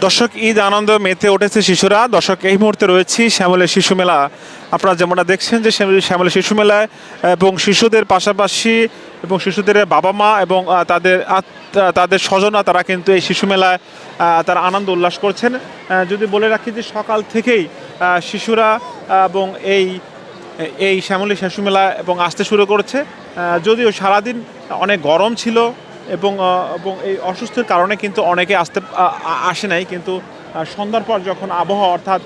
দর্শক, ঈদ আনন্দ মেতে উঠেছে শিশুরা। দর্শক, এই মুহূর্তে রয়েছি শ্যামলের শিশু মেলা। আপনারা যেমনটা দেখছেন যে শ্যামল- শ্যামলের শিশু মেলায়, এবং শিশুদের পাশাপাশি এবং শিশুদের বাবা মা এবং তাদের তাদের স্বজনরা, তারা কিন্তু এই শিশু মেলায় তারা আনন্দ উল্লাস করছেন। যদি বলে রাখি যে সকাল থেকেই শিশুরা এবং এই এই শ্যামলী শিশু মেলা এবং আসতে শুরু করেছে। যদিও সারাদিন অনেক গরম ছিল এবং এবং এই অসুস্থের কারণে কিন্তু অনেকে আসতে আসে নাই। কিন্তু সন্ধ্যার পর যখন আবহাওয়া অর্থাৎ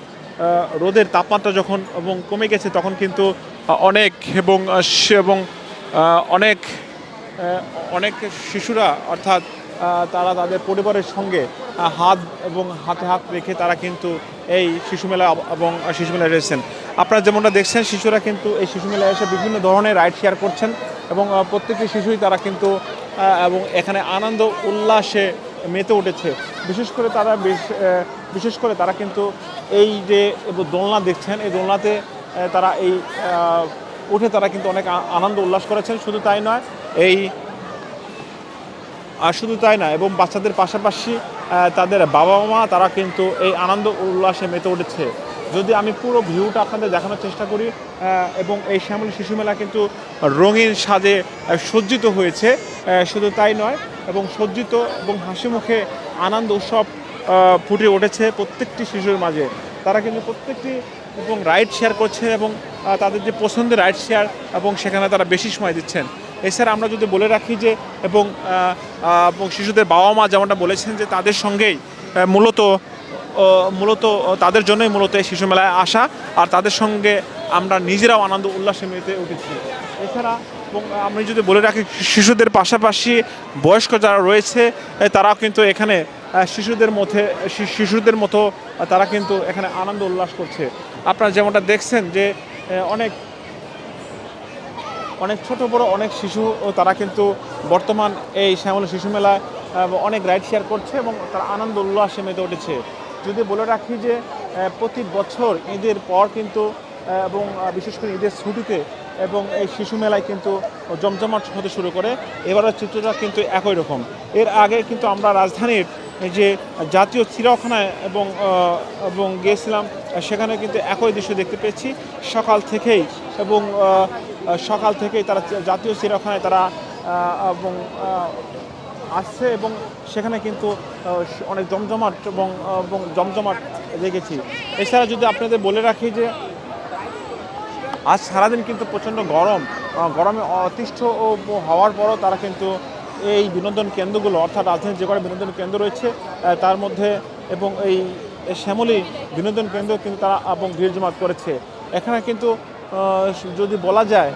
রোদের তাপমাত্রা যখন এবং কমে গেছে, তখন কিন্তু অনেক এবং এবং অনেক অনেক শিশুরা অর্থাৎ তারা তাদের পরিবারের সঙ্গে হাত এবং হাতে হাত রেখে তারা কিন্তু এই শিশু মেলা এবং শিশু মেলায় রয়েছেন। আপনারা যেমনটা দেখছেন, শিশুরা কিন্তু এই শিশু মেলায় এসে বিভিন্ন ধরনের রাইড শেয়ার করছেন। এবং প্রত্যেকটি শিশুই তারা কিন্তু এবং এখানে আনন্দ, উল্লাসে মেতে উঠেছে। বিশেষ করে তারা বিশেষ করে তারা কিন্তু এই যে দোলনা দেখছেন, এই দোলনাতে তারা এই উঠে তারা কিন্তু অনেক আনন্দ, উল্লাস করেছেন। শুধু তাই নয়, এই, আর শুধু তাই না এবং বাচ্চাদের পাশাপাশি তাদের বাবা মা তারা কিন্তু এই আনন্দ, উল্লাসে মেতে উঠেছে। যদি আমি পুরো ভিউটা আপনাদের দেখানোর চেষ্টা করি এবং এই শ্যামলী শিশু মেলা কিন্তু রঙিন সাজে সজ্জিত হয়েছে শুধু তাই নয়, এবং সজ্জিত এবং হাসি মুখে আনন্দ উৎসব ফুটে উঠেছে প্রত্যেকটি শিশুর মাঝে। তারা কিন্তু প্রত্যেকটি এবং রাইড শেয়ার করছে এবং তাদের যে পছন্দের রাইড শেয়ার এবং সেখানে তারা বেশি সময় দিচ্ছেন। এছাড়া আমরা যদি বলে রাখি যে, এবং শিশুদের বাবা মা যেমনটা বলেছেন যে, তাদের সঙ্গেই মূলত মূলত তাদের জন্যই মূলত এই শিশু মেলায় আসা। আর তাদের সঙ্গে আমরা নিজেরাও আনন্দ, উল্লাসে মেতে উঠেছি। এছাড়া, এবং আমি যদি বলে রাখি, শিশুদের পাশাপাশি বয়স্ক যারা রয়েছে তারাও কিন্তু এখানে শিশুদের মধ্যে শিশুদের মতো তারা কিন্তু এখানে আনন্দ, উল্লাস করছে। আপনারা যেমনটা দেখছেন যে অনেক অনেক ছোট, বড় অনেক শিশু তারা কিন্তু বর্তমান এই শ্যামল শিশু মেলায় অনেক রাইড শেয়ার করছে এবং তারা আনন্দ, উল্লাসে মেতে উঠেছে। যদি বলে রাখি যে প্রতি বছর ঈদের পর কিন্তু এবং বিশেষ করে ঈদের ছুটিতে এবং এই শিশু মেলায় কিন্তু জমজমাট হতে শুরু করে, এবারের চিত্রটা কিন্তু একই রকম। এর আগে কিন্তু আমরা রাজধানীর যে জাতীয় চিড়িয়াখানায় এবং এবং গিয়েছিলাম, সেখানে কিন্তু একই দৃশ্য দেখতে পেয়েছি। সকাল থেকেই এবং সকাল থেকেই তারা জাতীয় চিড়িয়াখানায় তারা এবং আসছে এবং সেখানে কিন্তু অনেক জমজমাট এবং এবং জমজমাট দেখেছি। এছাড়া যদি আপনাদের বলে রাখি যে, আজ সারাদিন কিন্তু প্রচণ্ড গরম গরমে অতিষ্ঠ হওয়ার পরও তারা কিন্তু এই বিনোদন কেন্দ্রগুলো, অর্থাৎ রাজধানীর যে কটা বিনোদন কেন্দ্র রয়েছে তার মধ্যে এবং এই এই শ্যামলী বিনোদন কেন্দ্র কিন্তু তারা এবং ভিড় জমাত করেছে। এখানে কিন্তু যদি বলা যায়